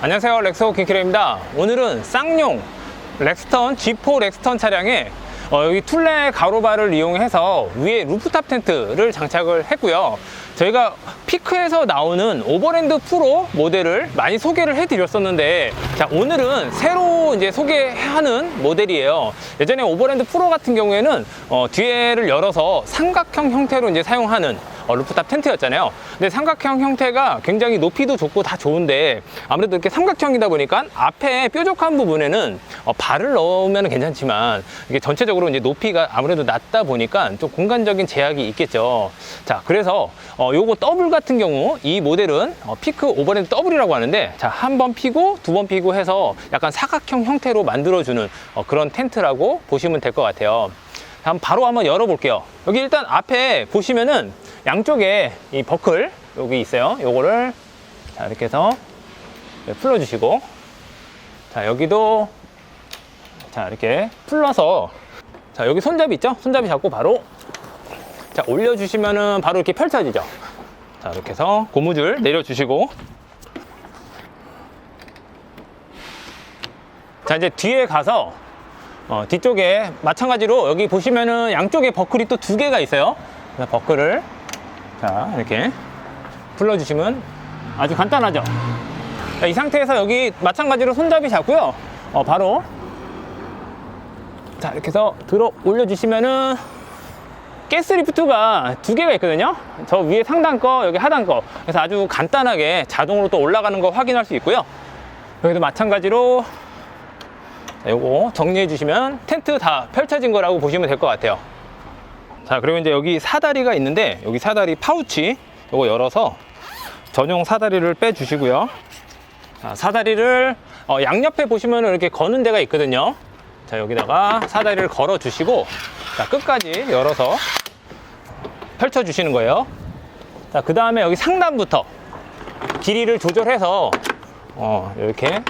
안녕하세요 렉스호 킹키레입니다. 오늘은 쌍용 렉스턴 G4 렉스턴 차량에 어, 여기 툴레 가로바를 이용해서 위에 루프탑 텐트를 장착을 했고요. 저희가 피크에서 나오는 오버랜드 프로 모델을 많이 소개를 해드렸었는데 자 오늘은 새로 이제 소개하는 모델이에요. 예전에 오버랜드 프로 같은 경우에는 어, 뒤에를 열어서 삼각형 형태로 이제 사용하는 어, 루프탑 텐트였잖아요. 근데 삼각형 형태가 굉장히 높이도 좋고 다 좋은데 아무래도 이렇게 삼각형이다 보니까 앞에 뾰족한 부분에는 어, 발을 넣으면 괜찮지만 이게 전체적으로 이제 높이가 아무래도 낮다 보니까 좀 공간적인 제약이 있겠죠. 자, 그래서 어, 요거 더블 같은 경우 이 모델은 어, 피크 오버랜드 더블이라고 하는데 자, 한 번 피고 두 번 피고 해서 약간 사각형 형태로 만들어주는 어, 그런 텐트라고 보시면 될 것 같아요. 한번 바로 한번 열어볼게요. 여기 일단 앞에 보시면은 양쪽에 이 버클 여기 있어요. 요거를 자 이렇게 해서 네, 풀어주시고 자 여기도 자 이렇게 풀러서 자 여기 손잡이 있죠? 손잡이 잡고 바로 자 올려주시면은 바로 이렇게 펼쳐지죠. 자 이렇게 해서 고무줄 내려주시고 자 이제 뒤에 가서 어, 뒤쪽에 마찬가지로 여기 보시면은 양쪽에 버클이 또 두 개가 있어요. 버클을 자 이렇게 풀러주시면 아주 간단하죠. 자, 이 상태에서 여기 마찬가지로 손잡이 잡고요. 어, 바로 자 이렇게 해서 들어 올려주시면은 가스리프트가 두 개가 있거든요. 저 위에 상단 거, 여기 하단 거. 그래서 아주 간단하게 자동으로 또 올라가는 거 확인할 수 있고요. 여기도 마찬가지로 자, 요거 정리해 주시면 텐트 다 펼쳐진 거라고 보시면 될 것 같아요. 자, 그리고 이제 여기 사다리가 있는데 여기 사다리 파우치 요거 열어서 전용 사다리를 빼 주시고요. 자, 사다리를 어, 양옆에 보시면 이렇게 거는 데가 있거든요. 자, 여기다가 사다리를 걸어 주시고 자, 끝까지 열어서 펼쳐 주시는 거예요. 자, 그 다음에 여기 상단부터 길이를 조절해서 어, 이렇게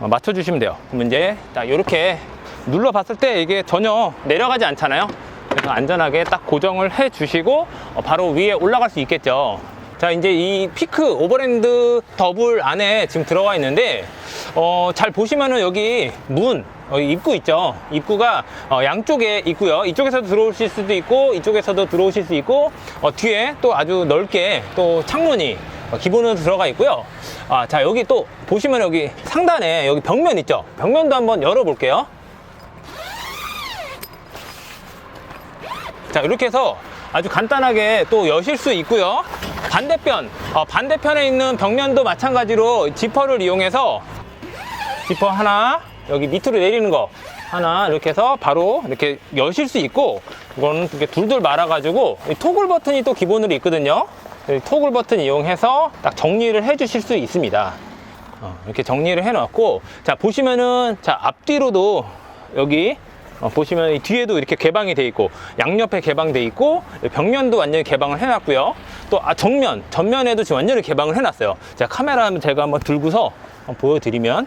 어, 맞춰 주시면 돼요. 그럼 이제 딱 이렇게 눌러 봤을 때 이게 전혀 내려가지 않잖아요. 안전하게 딱 고정을 해 주시고 어, 바로 위에 올라갈 수 있겠죠. 자 이제 이 피크 오버랜드 더블 안에 지금 들어와 있는데 어, 잘 보시면은 여기 문 어, 입구 있죠. 입구가 어, 양쪽에 있고요. 이쪽에서도 들어오실 수도 있고 이쪽에서도 들어오실 수 있고 어, 뒤에 또 아주 넓게 또 창문이 어, 기본으로 들어가 있고요. 아, 자, 여기 또 보시면 여기 상단에 여기 벽면 있죠? 벽면도 한번 열어 볼게요. 자, 이렇게 해서 아주 간단하게 또 여실 수 있고요. 반대편, 어, 반대편에 있는 벽면도 마찬가지로 지퍼를 이용해서 지퍼 하나, 여기 밑으로 내리는 거 하나 이렇게 해서 바로 이렇게 여실 수 있고 이거는 이렇게 둘둘 말아 가지고 이 토글 버튼이 또 기본으로 있거든요. 이 토글 버튼 이용해서 딱 정리를 해 주실 수 있습니다. 어, 이렇게 정리를 해 놨고 자 보시면은 자 앞뒤로도 여기 어, 보시면 이 뒤에도 이렇게 개방이 돼 있고 양옆에 개방돼 있고 벽면도 완전히 개방을 해 놨고요. 또 아, 정면 전면에도 지금 완전히 개방을 해 놨어요. 자 카메라 제가 한번 들고서 한번 보여드리면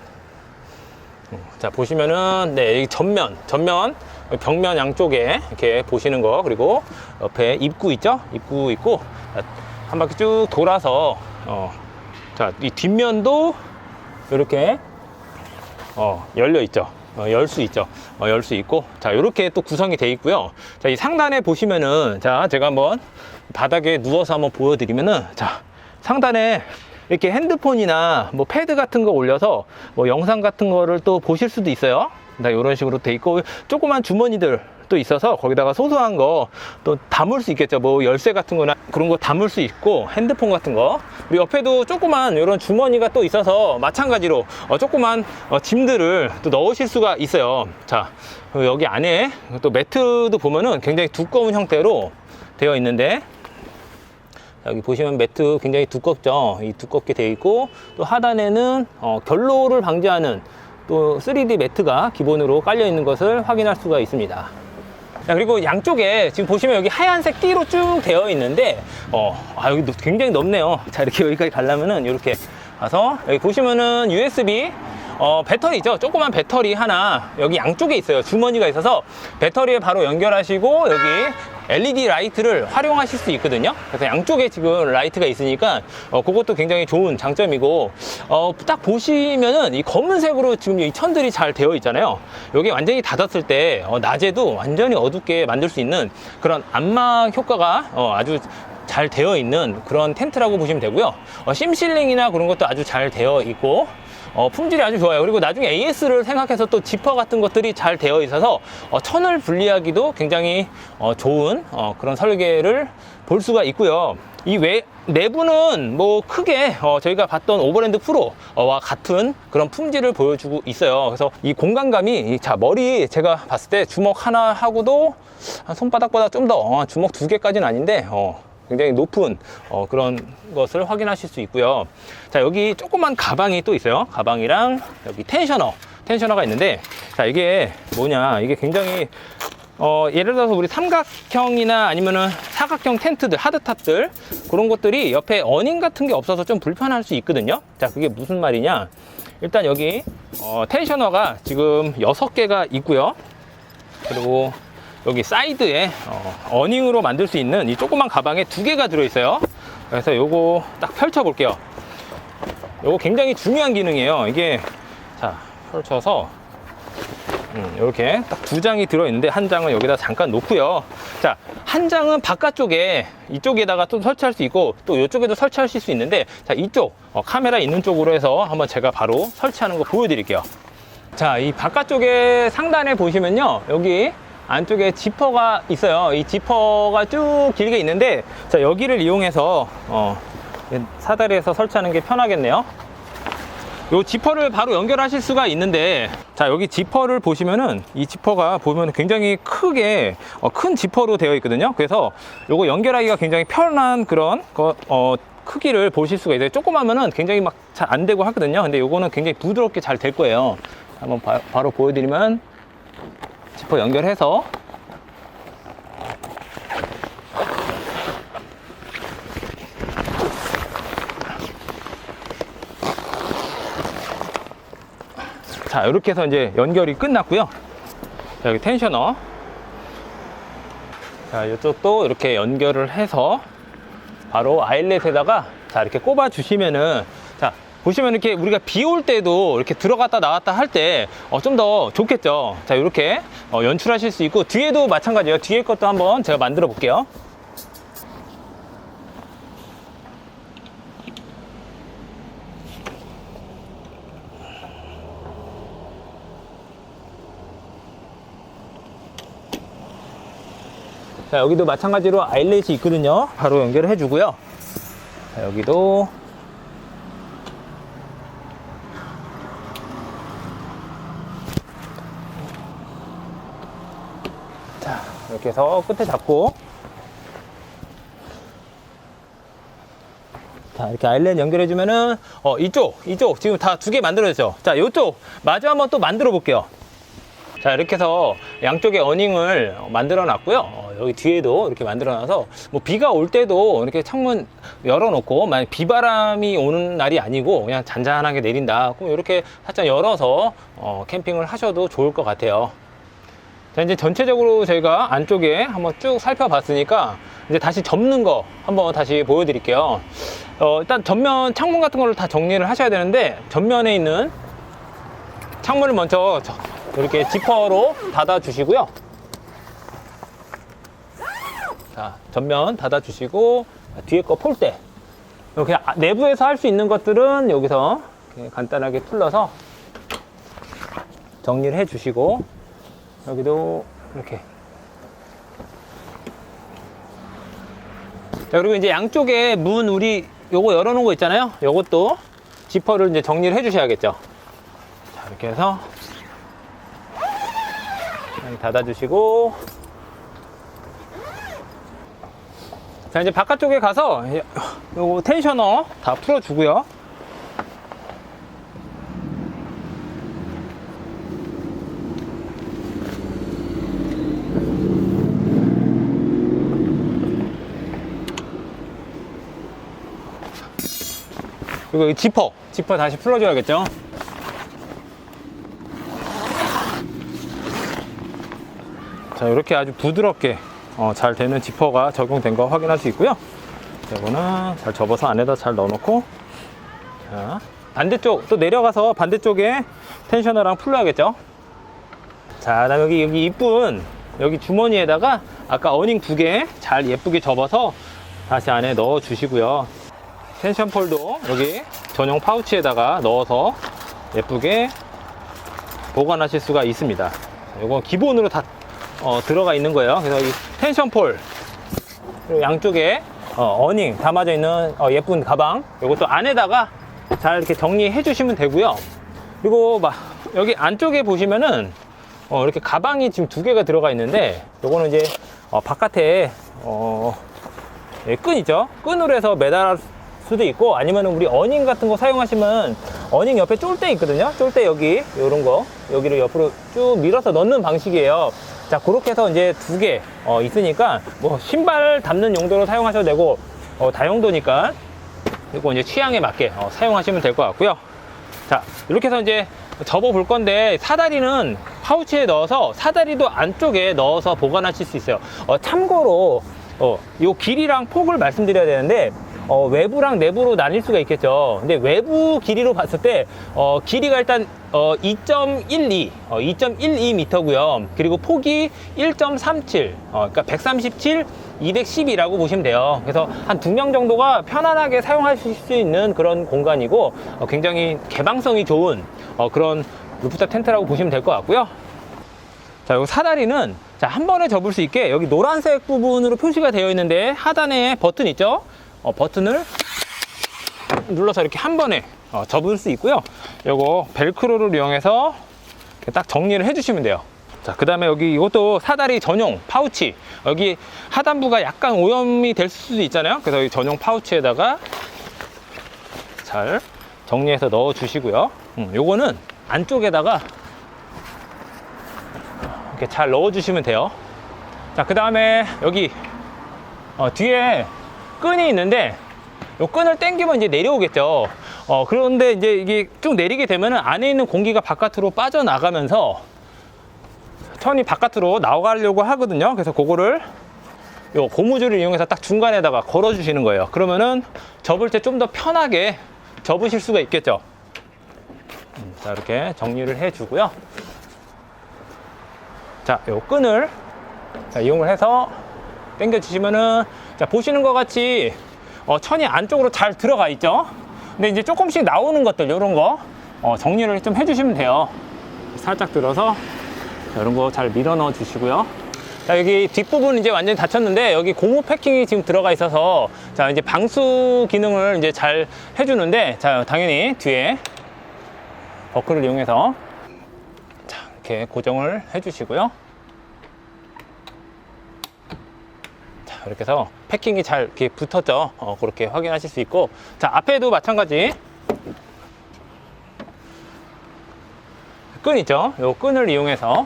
자 보시면은 네 여기 전면 전면 벽면 양쪽에 이렇게 보시는 거 그리고 옆에 입구 있죠? 입구 있고 자, 한 바퀴 쭉 돌아서 어, 자이 뒷면도 이렇게 어, 열려 있죠 어, 열 수 있죠. 어, 열 수 있고. 자 이렇게 또 구성이 돼 있고요. 자 이 상단에 보시면은 자 제가 한번 바닥에 누워서 한번 보여드리면은 자 상단에 이렇게 핸드폰이나 뭐 패드 같은 거 올려서 뭐 영상 같은 거를 또 보실 수도 있어요. 나 이런 식으로 돼 있고 조그만 주머니들 또 있어서 거기다가 소소한 거 또 담을 수 있겠죠. 뭐 열쇠 같은 거나 그런 거 담을 수 있고 핸드폰 같은 거. 옆에도 조그만 이런 주머니가 또 있어서 마찬가지로 어, 조그만 어, 짐들을 또 넣으실 수가 있어요. 자, 그리고 여기 안에 또 매트도 보면은 굉장히 두꺼운 형태로 되어 있는데 여기 보시면 매트 굉장히 두껍죠. 이 두껍게 되어 있고 또 하단에는 어, 결로를 방지하는 또 3D 매트가 기본으로 깔려 있는 것을 확인할 수가 있습니다. 자, 그리고 양쪽에 지금 보시면 여기 하얀색 띠로 쭉 되어 있는데 어, 아, 여기 굉장히 넓네요. 자, 이렇게 여기까지 가려면은 이렇게 가서 여기 보시면은 USB 어, 배터리죠. 조그만 배터리 하나 여기 양쪽에 있어요. 주머니가 있어서 배터리에 바로 연결하시고 여기 LED 라이트를 활용하실 수 있거든요. 그래서 양쪽에 지금 라이트가 있으니까 어, 그것도 굉장히 좋은 장점이고 어, 딱 보시면은 이 검은색으로 지금 이 천들이 잘 되어 있잖아요. 여기 완전히 닫았을 때 어, 낮에도 완전히 어둡게 만들 수 있는 그런 안막 효과가 어, 아주 잘 되어 있는 그런 텐트라고 보시면 되고요. 어, 심실링이나 그런 것도 아주 잘 되어 있고 어, 품질이 아주 좋아요. 그리고 나중에 AS를 생각해서 또 지퍼 같은 것들이 잘 되어 있어서 어, 천을 분리하기도 굉장히 어, 좋은 어, 그런 설계를 볼 수가 있고요. 이 외, 내부는 뭐 크게 어, 저희가 봤던 오버랜드 프로와 같은 그런 품질을 보여주고 있어요. 그래서 이 공간감이 이- 자 머리 제가 봤을 때 주먹 하나 하고도 한 손바닥보다 좀더 어, 주먹 두 개까지는 아닌데 어, 굉장히 높은 어, 그런 것을 확인하실 수 있고요. 자 여기 조그만 가방이 또 있어요. 가방이랑 여기 텐셔너 텐셔너가 있는데 자 이게 뭐냐 이게 굉장히 어, 예를 들어서 우리 삼각형이나 아니면은 사각형 텐트들, 하드탑들, 그런 것들이 옆에 어닝 같은 게 없어서 좀 불편할 수 있거든요. 자, 그게 무슨 말이냐. 일단 여기, 어, 텐셔너가 지금 6개가 있고요. 그리고 여기 사이드에, 어, 닝으로 만들 수 있는 이 조그만 가방에 두 개가 들어있어요. 그래서 요거 딱 펼쳐 볼게요. 요거 굉장히 중요한 기능이에요. 이게, 자, 펼쳐서, 음, 이렇게 딱 두 장이 들어있는데 한 장은 여기다 잠깐 놓고요. 자, 한 장은 바깥쪽에 이쪽에다가 또 설치할 수 있고 또 이쪽에도 설치하실 수 있는데 자, 이쪽 어, 카메라 있는 쪽으로 해서 한번 제가 바로 설치하는 거 보여드릴게요. 자, 이 바깥쪽에 상단에 보시면요. 여기 안쪽에 지퍼가 있어요. 이 지퍼가 쭉 길게 있는데 자, 여기를 이용해서 어, 사다리에서 설치하는 게 편하겠네요. 요 지퍼를 바로 연결하실 수가 있는데 자 여기 지퍼를 보시면은 이 지퍼가 보면 굉장히 크게 어, 큰 지퍼로 되어 있거든요 그래서 요거 연결하기가 굉장히 편한 그런 거, 어, 크기를 보실 수가 있어요 조그마면은 굉장히 막 잘 안 되고 하거든요 근데 요거는 굉장히 부드럽게 잘 될 거예요 한번 바, 바로 보여드리면 지퍼 연결해서. 자 이렇게 해서 이제 연결이 끝났고요. 자, 여기 텐셔너. 자 이쪽도 이렇게 연결을 해서 바로 아일렛에다가 자 이렇게 꼽아 주시면은 자 보시면 이렇게 우리가 비 올 때도 이렇게 들어갔다 나왔다 할때 어, 좀더 좋겠죠 자 이렇게 어, 연출하실 수 있고 뒤에도 마찬가지예요 뒤에 것도 한번 제가 만들어 볼게요 자, 여기도 마찬가지로 아일렛이 있거든요. 바로 연결을 해주고요. 자, 여기도 자, 이렇게 해서 끝에 잡고 자, 이렇게 아일렛 연결해주면은, 어, 이쪽, 이쪽, 지금 다 두 개 만들어졌죠? 자, 이쪽, 마저 한번 또 만들어 볼게요. 자 이렇게 해서 양쪽에 어닝을 만들어 놨고요 어, 여기 뒤에도 이렇게 만들어 놔서 뭐 비가 올 때도 이렇게 창문 열어 놓고 만약 비바람이 오는 날이 아니고 그냥 잔잔하게 내린다 그럼 이렇게 살짝 열어서 어, 캠핑을 하셔도 좋을 것 같아요 자 이제 전체적으로 저희가 안쪽에 한번 쭉 살펴봤으니까 이제 다시 접는 거 한번 다시 보여드릴게요 어, 일단 전면 창문 같은 거를 다 정리를 하셔야 되는데 전면에 있는 창문을 먼저 저- 이렇게 지퍼로 닫아 주시고요. 자, 전면 닫아 주시고 뒤에 거 폴 때 이렇게 아- 내부에서 할 수 있는 것들은 여기서 간단하게 풀러서 정리를 해 주시고 여기도 이렇게 자, 그리고 이제 양쪽에 문 우리 요거 열어 놓은 거 있잖아요. 요것도 지퍼를 이제 정리를 해 주셔야겠죠. 자, 이렇게 해서 닫아주시고 자 이제 바깥쪽에 가서 요- 텐셔너 다 풀어주고요 그리고 이 지퍼 지퍼 다시 풀어줘야겠죠 자 이렇게 아주 부드럽게 어, 잘 되는 지퍼가 적용된 거 확인할 수 있고요. 자, 이거는 잘 접어서 안에다 잘 넣어놓고 자, 반대쪽 또 내려가서 반대쪽에 텐셔너랑 풀러야겠죠. 자, 그다음 여기 여기 이쁜 여기 주머니에다가 아까 어닝 두 개 잘 예쁘게 접어서 다시 안에 넣어 주시고요. 텐션 폴도 여기 전용 파우치에다가 넣어서 예쁘게 보관하실 수가 있습니다. 이거 기본으로 다 어, 들어가 있는 거예요. 그래서 이 텐션 폴 양쪽에 어, 닝 담아져 있는 어, 예쁜 가방 이것도 안에다가 잘 이렇게 정리해 주시면 되고요. 그리고 막 여기 안쪽에 보시면은 어, 이렇게 가방이 지금 두 개가 들어가 있는데 요거는 이제 어, 바깥에 어, 예, 끈 있죠? 끈으로 해서 매달을 수도 있고 아니면 우리 어닝 같은 거 사용하시면 어닝 옆에 쫄대 있거든요. 쫄대 여기 요런 거 여기를 옆으로 쭉 밀어서 넣는 방식이에요. 자 그렇게 해서 이제 두개 어, 있으니까 뭐 신발 담는 용도로 사용하셔도 되고 어, 다용도니까 이거 이제 취향에 맞게 어, 사용하시면 될 것 같고요. 자 이렇게 해서 이제 접어 볼 건데 사다리는 파우치에 넣어서 사다리도 안쪽에 넣어서 보관하실 수 있어요. 어, 참고로 어, 요 길이랑 폭을 말씀드려야 되는데 어, 외부랑 내부로 나뉠 수가 있겠죠. 근데 외부 길이로 봤을 때 어, 길이가 일단 어, 2.12, 어, 2.12m고요. 그리고 폭이 1.37, 어, 그러니까 137, 210이라고 보시면 돼요. 그래서 한 두 명 정도가 편안하게 사용하실 수 있는 그런 공간이고 어, 굉장히 개방성이 좋은 어, 그런 루프탑 텐트라고 보시면 될 것 같고요. 자, 요 사다리는 자, 한 번에 접을 수 있게 여기 노란색 부분으로 표시가 되어 있는데 하단에 버튼 있죠? 어, 버튼을 눌러서 이렇게 한 번에 어, 접을 수 있고요. 요거 벨크로를 이용해서 딱 정리를 해주시면 돼요. 자, 그 다음에 여기 이것도 사다리 전용 파우치. 여기 하단부가 약간 오염이 될 수도 있잖아요. 그래서 이 전용 파우치에다가 잘 정리해서 넣어 주시고요. 음, 요거는 안쪽에다가 이렇게 잘 넣어 주시면 돼요. 자, 그 다음에 여기 어, 뒤에 끈이 있는데 이 끈을 당기면 이제 내려오겠죠. 어, 그런데 이제 이게 쭉 내리게 되면 안에 있는 공기가 바깥으로 빠져나가면서 천이 바깥으로 나가려고 하거든요. 그래서 그거를 요 고무줄을 이용해서 딱 중간에다가 걸어 주시는 거예요. 그러면은 접을 때 좀 더 편하게 접으실 수가 있겠죠. 음, 자, 이렇게 정리를 해 주고요. 자, 요 끈을 자, 이용을 해서 당겨 주시면은 자, 보시는 것 같이 어, 천이 안쪽으로 잘 들어가 있죠. 근데 이제 조금씩 나오는 것들 이런 거 어, 정리를 좀 해주시면 돼요. 살짝 들어서 자, 이런 거 잘 밀어 넣어 주시고요. 자, 여기 뒷부분 이제 완전히 닫혔는데 여기 고무 패킹이 지금 들어가 있어서 자, 이제 방수 기능을 이제 잘 해주는데 자, 당연히 뒤에 버클을 이용해서 자, 이렇게 고정을 해주시고요. 이렇게 해서 패킹이 잘 이렇게 붙었죠. 어, 그렇게 확인하실 수 있고. 자, 앞에도 마찬가지. 끈 있죠? 요 끈을 이용해서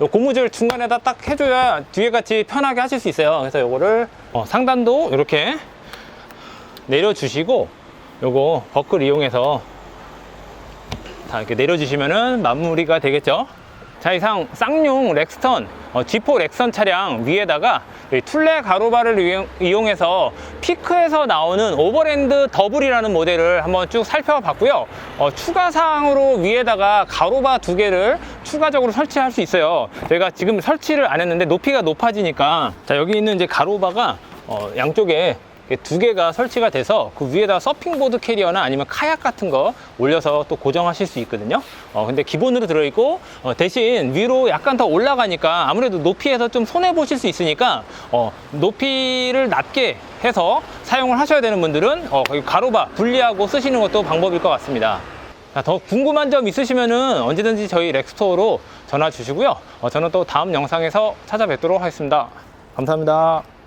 요 고무줄 중간에다 딱 해줘야 뒤에 같이 편하게 하실 수 있어요. 그래서 요거를 어, 상단도 이렇게 내려주시고 요거 버클 이용해서 다 이렇게 내려주시면은 마무리가 되겠죠. 자 이상 쌍용 렉스턴 어, G4 렉선 차량 위에다가 이 툴레 가로바를 이용- 이용 해서 피크에서 나오는 오버랜드 더블이라는 모델을 한번 쭉 살펴봤고요. 어, 추가 사항으로 위에다가 가로바 두 개를 추가적으로 설치할 수 있어요. 제가 지금 설치를 안 했는데 높이가 높아지니까 자 여기 있는 이제 가로바가 어, 양쪽에 두 개가 설치가 돼서 그 위에다 서핑보드 캐리어나 아니면 카약 같은 거 올려서 또 고정하실 수 있거든요. 어, 근데 기본으로 들어있고 어, 대신 위로 약간 더 올라가니까 아무래도 높이에서 좀 손해 보실 수 있으니까 어, 높이를 낮게 해서 사용을 하셔야 되는 분들은 어, 가로바 분리하고 쓰시는 것도 방법일 것 같습니다. 자, 더 궁금한 점 있으시면은 언제든지 저희 렉스토어로 전화 주시고요. 어, 저는 또 다음 영상에서 찾아뵙도록 하겠습니다. 감사합니다.